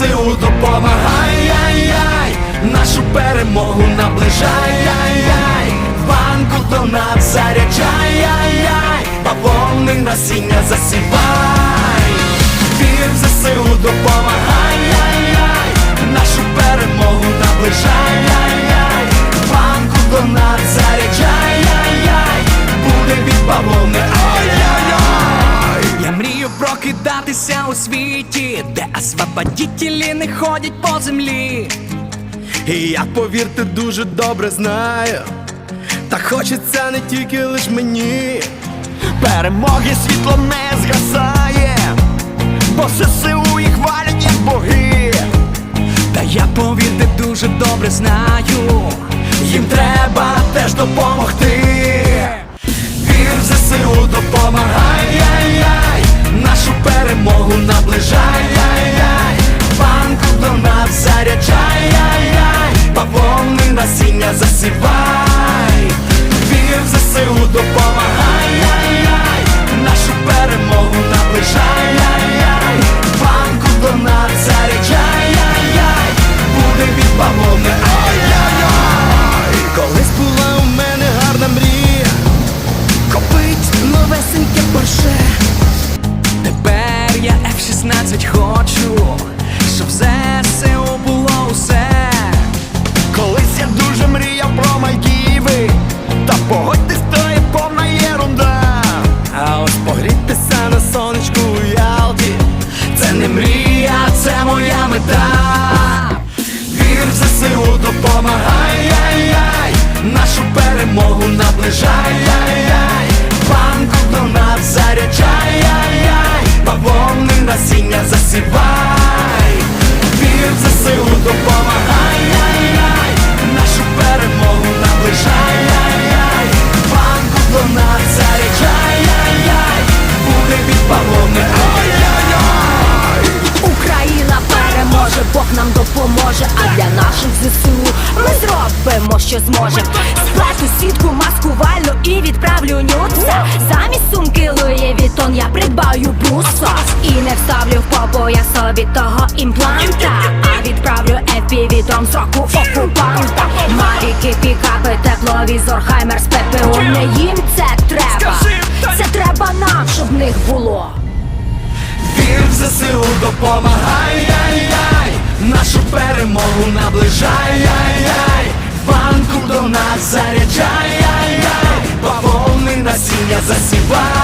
ЗСУ допомагай, яй-яй, нашу перемогу наближай, яй-яй, в банку донат заряджай, яй-яй, бавовни насіння засівай, вір в ЗСУ допомагай, яй-яй, нашу перемогу наближай, яй-яй, в банку донат заряджай, яй-яй, буде від бавовни, ай-яй-яй. Я мрію прокидатися у світі, освободітелі не ходять по землі. І я, повірте, дуже добре знаю. Та хочеться не тільки лиш мені. Перемоги світло не згасає, бо ЗСУ їх валять як боги. Та я повірте дуже добре знаю. Їм треба теж допомогти. Насіння засівай. Вір в ЗСУ допомагай, сонечку у Ялті. Це не мрія, це моя мета. Вір в ЗСУ допомагай, яй-яй. Нашу перемогу наближай, яй-яй. Банку що зможем. Сплету сітку маскувальну і відправлю нюца. Замість сумки Луї Вітон я придбаю буса І не вставлю в попу я собі того імпланта, а відправлю FPV дрон з року окупанта. Мавіки, пікапи, тепловізор, хаймер з ППО. Не їм це треба. Це треба нам, щоб в них було. Вір в ЗСУ допомагай, яй-яй Нашу перемогу Банку заряджай, яй-яй Бавовни насіння засівай